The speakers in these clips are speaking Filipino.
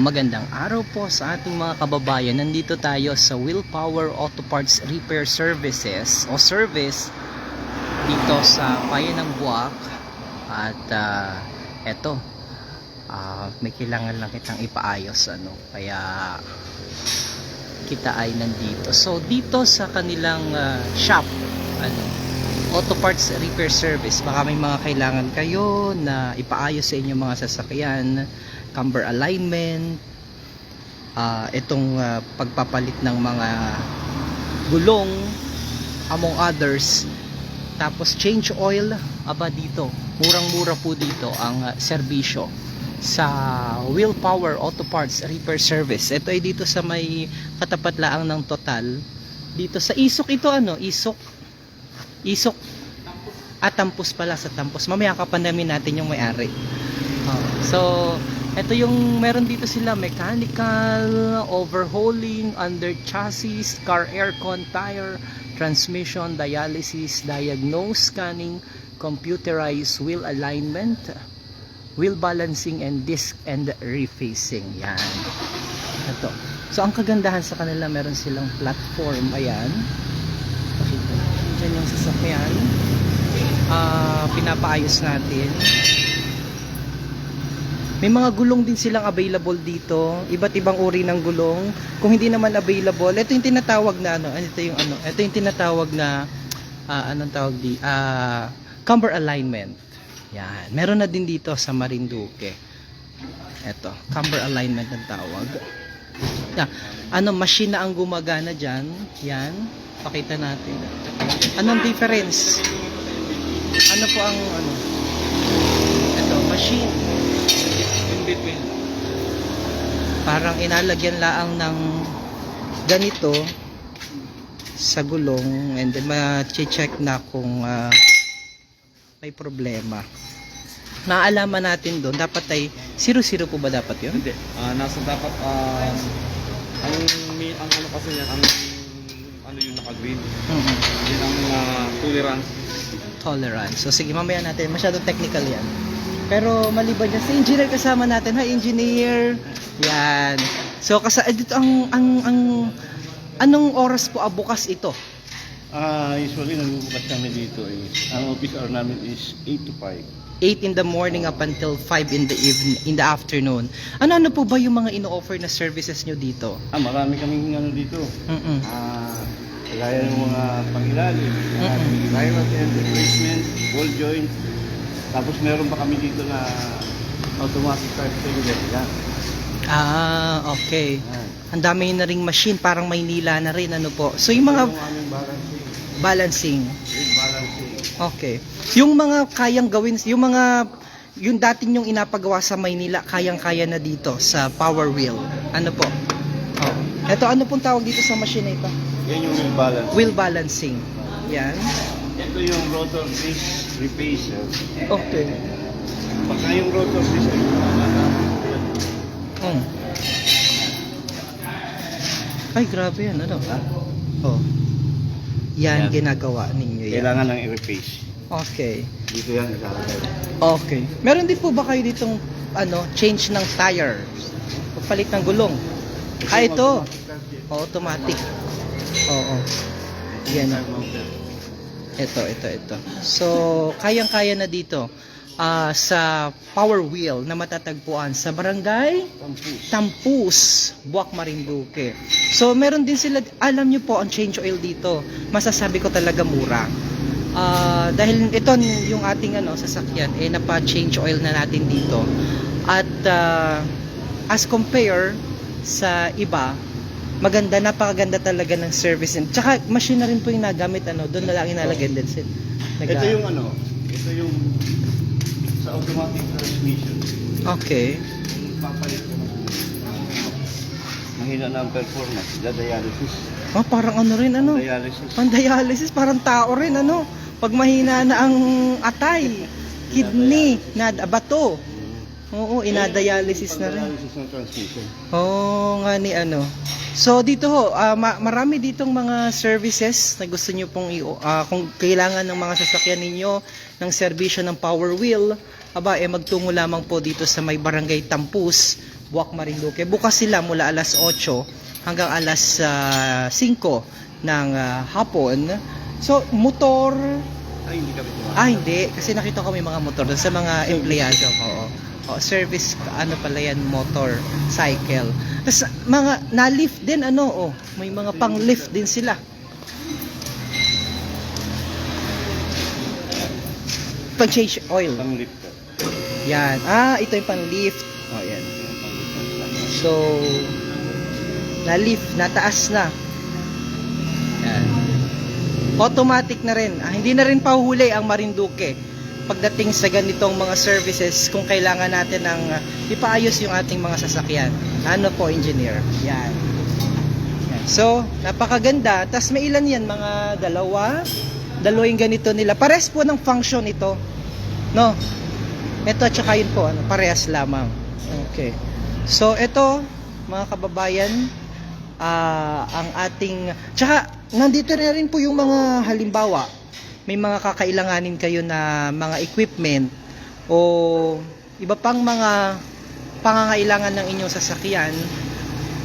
Magandang araw po sa ating mga kababayan. Nandito tayo sa Willpower Auto Parts Repair Services o service dito sa Bayan ng Buwak. At ah, eto, ah, may kailangan lang kitang ipaayos. Ano, kaya kita ay nandito. So dito sa kanilang ah, shop, ano, auto parts repair service. Baka may mga kailangan kayo na ipaayos sa inyong mga sasakyan, camber alignment, ah, itong ah, pagpapalit ng mga gulong, among others. Tapos change oil, aba dito. Murang-mura po dito ang ah, serbisyo sa Willpower Auto Parts Repair Service. Ito ay dito sa may katapat laang ng total. Dito sa Isok ito ano, Isok. Isok. At Tampus pala sa Tampus. Mamaya kapanamin natin yung may-ari. Oh, so, ito yung meron dito sila mechanical, overhauling, under chassis, car aircon, tire, transmission, dialysis, diagnose, scanning, computerized wheel alignment, wheel balancing and disc and refacing. Yan. Ito. So, ang kagandahan sa kanila, meron silang platform. Ayan. Pakita. Diyan yung sasakyan. Ah, pinapaayos natin. May mga gulong din silang available dito. Iba't ibang uri ng gulong. Kung hindi naman available, ito yung tinatawag na ano, ito yung ano, ito yung tinatawag na ah, anong tawag di? Ah, camber alignment. Yan. Meron na din dito sa Marinduque. Ito, camber alignment ang tawag. Yeah. Ano, machine na ang gumagana dyan. Yan. Pakita natin. Anong difference? Ano po ang ano? Ito, machine. In between. Parang inalagyan laang ng ganito sa gulong and then ma-check na kung ah, may problema. Naalaman natin doon, dapat ay 0-0 po ba dapat yun? Hindi. Ah, nasa dapat um, ang ang ano kasi yan, ang ano yung naka-green. Mhm. Yan ang ah, tolerance. tolerance. So sige, mamaya natin. Masyadong technical yan. Pero maliban dyan, si engineer kasama natin. Hi, engineer! Yan. So, kasi eh, dito ang, ang, ang, anong oras po ah, bukas ito? Ah, usually nagbubukas kami dito is ang office hour namin is 8 to 5. 8 in the morning up until 5 in the evening, in the afternoon. Ano-ano po ba yung mga ino-offer na services nyo dito? Ah, marami kaming ano dito. Mm-mm. Ah, kagaya ng mga pangilalim, uh, Mm-mm. tyrant and replacement, ball joint. Tapos meron pa kami dito na automatic tire cylinder. Yan. Ah, okay. Yan. Ang dami na ring machine, parang Maynila na rin, ano po. So, yung mga yung aming balancing. balancing, Wheel balancing. Okay. Yung mga kayang gawin, yung mga yung dating yung inapagawa sa Maynila, kayang-kaya na dito sa Power Wheel. Ano po? Oh. Ito ano pong tawag dito sa machine na ito? Yan yung wheel balance. Wheel balancing. Yan. Ito yung rotor disc repacer. Okay. Pagka yung rotor disc ay Hmm. Ay, grabe yan. Ano? ha? Oh. Yan, Yan. ginagawa ninyo yan. kailangan ng i-replace. Okay. Dito yan ilalagay. Okay. Meron din po ba kayo ditong ano, change ng tires? Pagpalit ng gulong? Ah, ito. Automatic. Oo. Yan. Ito, ito, ito. So, kayang-kaya na dito ah, sa Power Wheel na matatagpuan sa Barangay Tampus, Buwak Marinduque. So, meron din sila, alam nyo po, ang change oil dito, masasabi ko talaga mura. Ah, dahil ito yung ating ano, sasakyan, eh, napa-change oil na natin dito. At ah, as compare sa iba, maganda, napakaganda talaga ng service. And, tsaka, machine na rin po yung nagamit, ano, doon na lang inalagyan din sila. Ito yung ano, ito yung sa automatic transmission. Okay. Papalit ko mahina na ang performance, the dialysis. Oh, parang ano rin, ano? Dialysis. Pandialysis, parang tao rin, ano? Pag mahina na ang atay, kidney, na bato. Oo, inadialysis na rin. Dialysis ng transmission. Oo nga ni ano. So dito ho, ah, ma- marami ditong mga services na gusto nyo pong i- ah, kung kailangan ng mga sasakyan ninyo ng serbisyo ng Power Wheel, aba eh magtungo lamang po dito sa may Barangay Tampus, Buwak Marinduque. Bukas sila mula alas 8 hanggang alas ah, 5 ng ah, hapon. So, motor, Ay, hindi kami tumakas. ah hindi, kasi nakita ko may mga motor doon sa mga empleyado. Oo. Oo, service, ano pala yan, motor, cycle. Tapos, mga, na-lift din, ano, oh, may mga pang-lift din sila. Pang-change oil. Pang lift ko. Yan. Ah, ito yung pang-lift. Oh, yan. So, na-lift, nataas na. Yan. Automatic na rin. Ah, hindi na rin pahuhuli ang Marinduque pagdating sa ganitong mga services kung kailangan natin ng ah, ipaayos yung ating mga sasakyan. Ano po, engineer? Yan. Yan. So, napakaganda. Tapos may ilan yan? Mga dalawa? Dalawa ganito nila. Pares po ng function ito. No? Ito at saka yun po, ano, parehas lamang. Okay. So, ito, mga kababayan, ah, ang ating, tsaka, nandito na rin po yung mga halimbawa, may mga kakailanganin kayo na mga equipment o iba pang mga pangangailangan ng inyong sasakyan,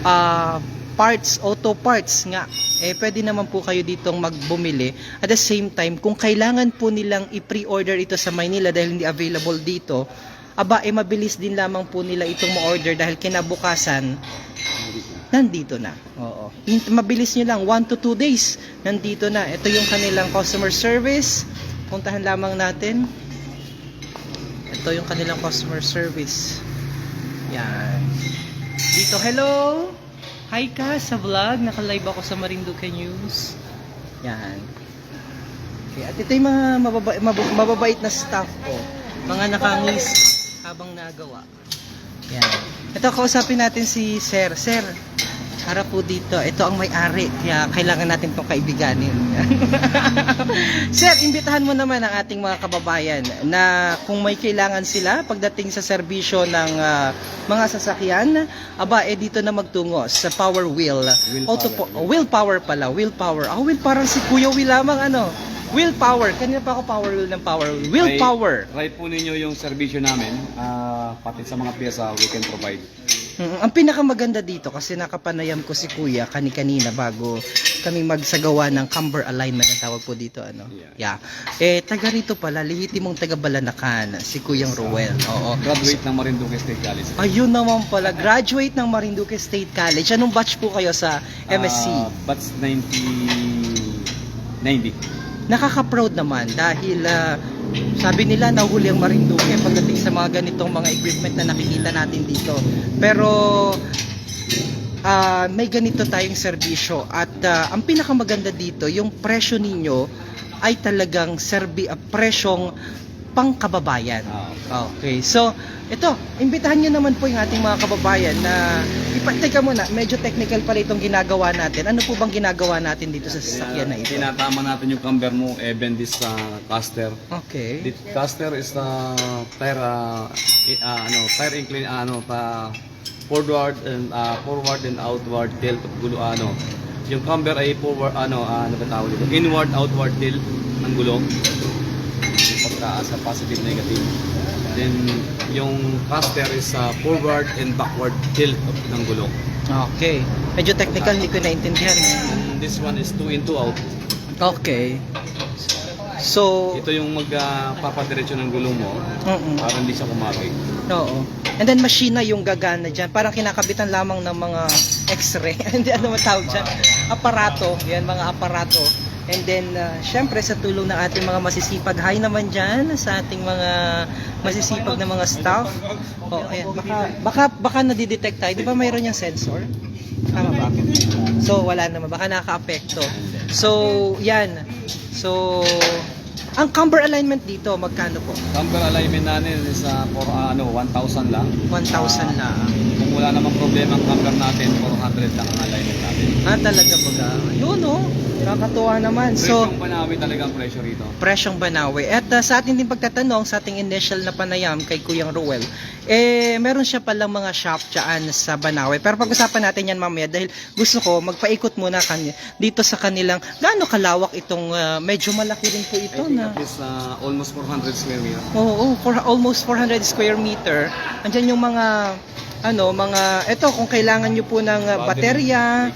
ah, parts, auto parts nga, eh pwede naman po kayo ditong magbumili. At the same time, kung kailangan po nilang i-pre-order ito sa Maynila dahil hindi available dito, aba, eh mabilis din lamang po nila itong ma-order dahil kinabukasan, nandito na. Oo. Mabilis nyo lang, 1 to 2 days, nandito na. Ito yung kanilang customer service. Puntahan lamang natin. Ito yung kanilang customer service. Yan. Dito, hello! Hi ka sa vlog. Naka-live ako sa Marinduque News. Yan. Okay, at ito yung mga mababa, mab- mababait na staff ko. Mga nakangis habang nagawa. Yan. Ito, kausapin natin si Sir. Sir, harap po dito. Ito ang may-ari. Kaya kailangan natin itong kaibiganin. Sir, imbitahan mo naman ang ating mga kababayan na kung may kailangan sila pagdating sa serbisyo ng ah, mga sasakyan, aba, eh dito na magtungo sa Power Wheel. Wheel Auto po- oh, willpower pala, willpower. Ah, will parang si Kuya Will lamang ano. Willpower. Kanina pa ako power wheel ng power wheel. Willpower. Try, try po ninyo yung serbisyo namin. ah, pati sa mga pyesa, we can provide. Mm, ang pinakamaganda dito kasi nakapanayam ko si Kuya kani-kanina bago kami magsagawa ng camber alignment ang tawag po dito ano. Yeah. Yeah. Eh taga rito pala, lehitimong taga Balanacan, si Kuyang Ruel. Oo. Graduate ng Marinduque State College. Ayun naman pala, graduate ng Marinduque State College. Anong batch po kayo sa MSc? Ah, batch 90... 90. Nakaka-proud naman dahil ah, sabi nila nahuli ang Marinduque pagdating sa mga ganitong mga equipment na nakikita natin dito. Pero ah, may ganito tayong serbisyo at ah, ang pinakamaganda dito, yung presyo ninyo ay talagang serbi ah, presyong pangkababayan. Ah, Okay. So, ito, imbitahan nyo naman po yung ating mga kababayan na ipateka muna, medyo technical pala itong ginagawa natin. Ano po bang ginagawa natin dito sa sasakyan na ito? Tinatama natin yung camber mo, even this uh, caster. Okay. The caster is the tire, uh, i- uh, ano, tire incline, uh, ano, pa forward and uh, forward and outward tilt of gulo, ano. Yung camber ay forward, ano, uh, ano ba tawag dito? Inward, outward tilt ng gulong. Pagka sa positive, negative. Then, yung caster is uh, forward and backward tilt of ng gulong. Okay. Medyo technical, hindi ko naintindihan. And this one is 2 in 2 out. Okay. So, Ito yung magpapadiretso ng gulong mo mm para hindi siya kumaki. Oo. And then machine na yung gagana dyan. Parang kinakabitan lamang ng mga x-ray. Hindi ano matawag dyan. Aparato. Yan, mga aparato. And then, uh, syempre, sa tulong ng ating mga masisipag, hi naman dyan sa ating mga masisipag na mga staff. Oh, ayan. Baka, baka, baka nadidetect tayo. Di ba mayroon yung sensor? Tama ba? So, wala naman. Baka nakaka-apekto. So, yan. So, ang camber alignment dito, magkano po? Camber alignment natin is uh, for uh, ano, 1,000 lang. 1,000 na. Kung wala namang problema ang camber natin, 400 lang ang alignment natin. Ah, talaga baga. Yun, oh. Nakakatuwa naman. So, So, Banawi talaga ang presyo rito. presyong Banawe. At uh, sa ating din pagtatanong, sa ating initial na panayam kay Kuyang Ruel, eh, meron siya palang mga shop dyan sa Banawe. Pero pag-usapan natin yan mamaya dahil gusto ko magpaikot muna kanya dito sa kanilang, gaano kalawak itong, uh, medyo malaki rin po I ito think na. at least uh, almost 400 square meter. Oo, oh, for almost 400 square meter. Andiyan yung mga ano, mga, eto, kung kailangan nyo po ng uh, baterya,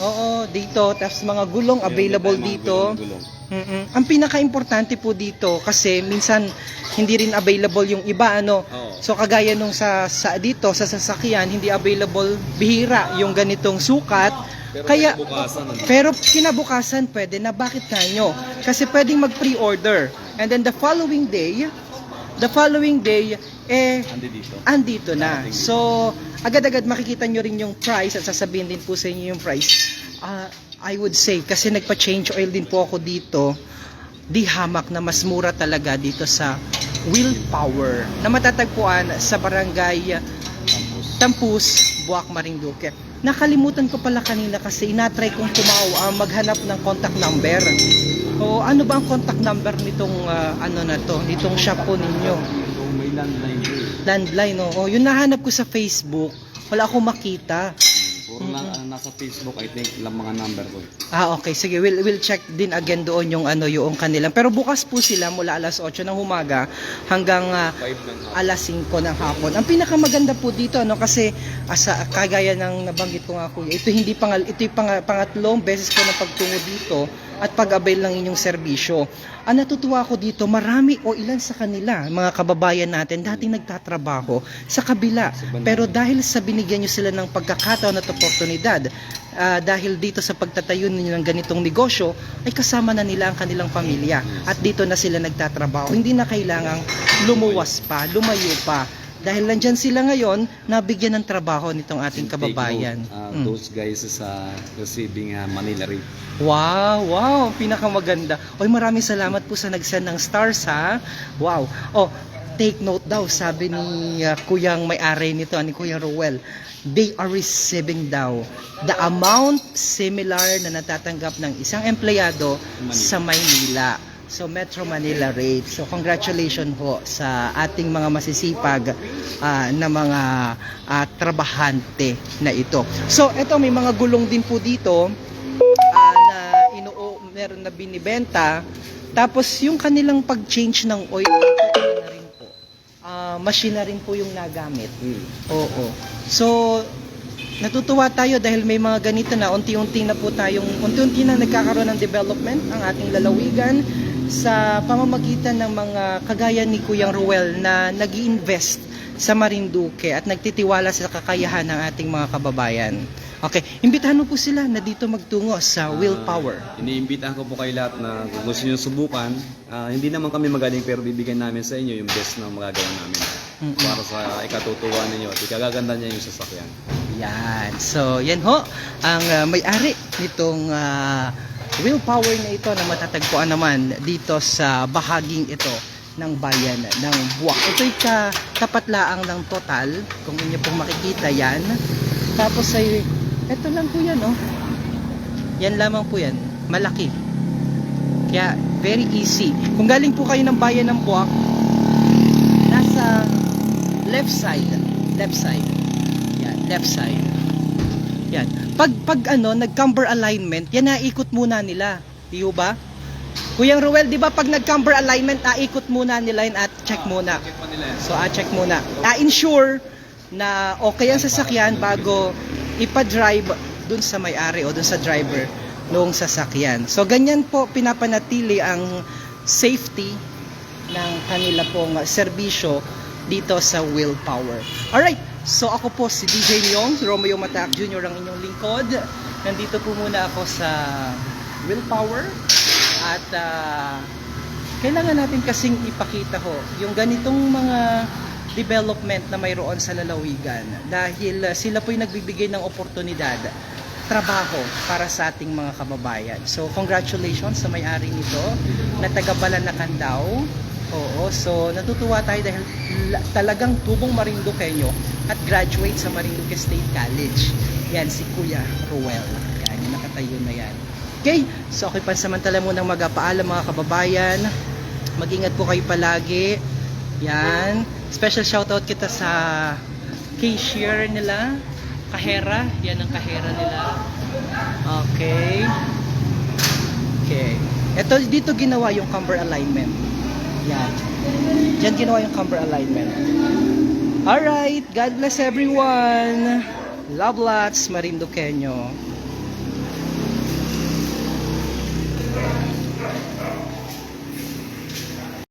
oo, dito, tapos mga gulong available dito. gulong-gulong. Mm-mm. Ang pinaka-importante po dito kasi minsan hindi rin available yung iba ano. Oo. So kagaya nung sa, sa dito sa sasakyan hindi available bihira yung ganitong sukat. Pero Kaya ano? pero kinabukasan pwede na bakit kanyo? Kasi pwedeng mag-pre-order and then the following day the following day eh Andi dito. andito na. So, agad-agad makikita nyo rin yung price at sasabihin din po sa inyo yung price. Ah, I would say, kasi nagpa-change oil din po ako dito, di hamak na mas mura talaga dito sa Willpower na matatagpuan sa barangay. Tampus, Buak, Marinduque. Nakalimutan ko pala kanina kasi inatry kong tumaw ah, maghanap ng contact number. O ano ba ang contact number nitong ah, ano na to, nitong shop po ninyo? So, may landline ko eh. landline, oo. Yung nahanap ko sa Facebook, wala akong makita. Puro lang ang nasa Facebook, I think, lang mga number ko. eh. Ah, okay. Sige, we'll, we'll check din again doon yung ano, yung kanilang. Pero bukas po sila mula alas 8 ng umaga hanggang ah, 5 ng hapon. alas 5 ng hapon. Ang pinakamaganda po dito ano kasi asa kagaya ng nabanggit ko nga kuya, ito hindi pangal ito yung pang, pangatlong beses ko na pagtungo dito at pag-avail ng inyong serbisyo. Ang natutuwa ko dito, marami o ilan sa kanila, mga kababayan natin, dati nagtatrabaho sa kabila. Pero dahil sa binigyan nyo sila ng pagkakataon at oportunidad, ah, dahil dito sa pagtatayo ninyo ng ganitong negosyo, ay kasama na nila ang kanilang pamilya. At dito na sila nagtatrabaho. Hindi na kailangang lumuwas pa, lumayo pa. Dahil nandyan sila ngayon, nabigyan ng trabaho nitong ating kababayan. note, uh, Mm. Those guys is uh, receiving uh, Manila rate. Wow, wow, pinakamaganda. Oy, maraming salamat po sa nag-send ng stars ha. Wow. Oh, take note daw, sabi ni uh, kuyang may-ari nito, ni Kuya Ruel. They are receiving daw the amount similar na natatanggap ng isang empleyado Manila. sa Maynila. So Metro Manila rate. So congratulations po sa ating mga masisipag ah, na mga ah, trabahante na ito. So eto may mga gulong din po dito ah, na inuo meron na binibenta. Tapos yung kanilang pag-change ng oil na rin po. Ah, machine na rin po yung nagamit. Oo. So, natutuwa tayo dahil may mga ganito na unti-unti na po tayong unti-unti na nagkakaroon ng development ang ating lalawigan sa pamamagitan ng mga kagaya ni Kuyang Ruel na nag invest sa Marinduque at nagtitiwala sa kakayahan ng ating mga kababayan. Okay, imbitahan mo po sila na dito magtungo sa Willpower. Ah, iniimbitahan ko po kayo lahat na kung gusto nyo subukan, ah, hindi naman kami magaling pero bibigyan namin sa inyo yung best na magagawa namin. Mm-mm. Para sa ikatutuwa ninyo at ikagaganda niya yung sasakyan. Yan. So, yan ho ang uh, may-ari nitong uh, willpower na ito na matatagpuan naman dito sa bahaging ito ng bayan ng Buwak. Ito'y katapat laang ng total. Kung inyo pong makikita yan. Tapos ay, ito lang po yan, oh. Yan lamang po yan. Malaki. Kaya, very easy. Kung galing po kayo ng bayan ng Buwak, nasa left side. Left side. Yan, left side. Yan. Pag pag ano, nag-camber alignment, yan naikot muna nila. Di ba? Kuyang Ruel, di ba pag nag-camber alignment, naikot muna nila yun at check muna. Nila yan. So, ah, check muna. A-ensure na okay ang sasakyan bago ipa-drive dun sa may-ari o dun sa driver noong sasakyan. So, ganyan po pinapanatili ang safety ng kanila pong serbisyo dito sa Willpower. Alright, so ako po si DJ Leong, Romeo Mataak Jr. ang inyong lingkod. Nandito po muna ako sa Willpower at ah, kailangan natin kasing ipakita ho yung ganitong mga development na mayroon sa lalawigan dahil uh, sila po yung nagbibigay ng oportunidad trabaho para sa ating mga kababayan. So congratulations sa may-ari nito na taga Balanacan daw. Oo, so natutuwa tayo dahil la- talagang tubong Marinduqueño at graduate sa Marinduque State College. Yan si Kuya Ruel. Yan, nakatayo na yan. Okay, so ako'y pansamantala munang magpaalam mga kababayan. Mag-ingat po kayo palagi. Yan. Special shoutout kita sa cashier nila. Kahera. Yan ang kahera nila. Okay. Okay. Ito, dito ginawa yung camber alignment. Yan. Diyan ginawa yung camber alignment. Alright, God bless everyone. Love lots, Marinduqueño.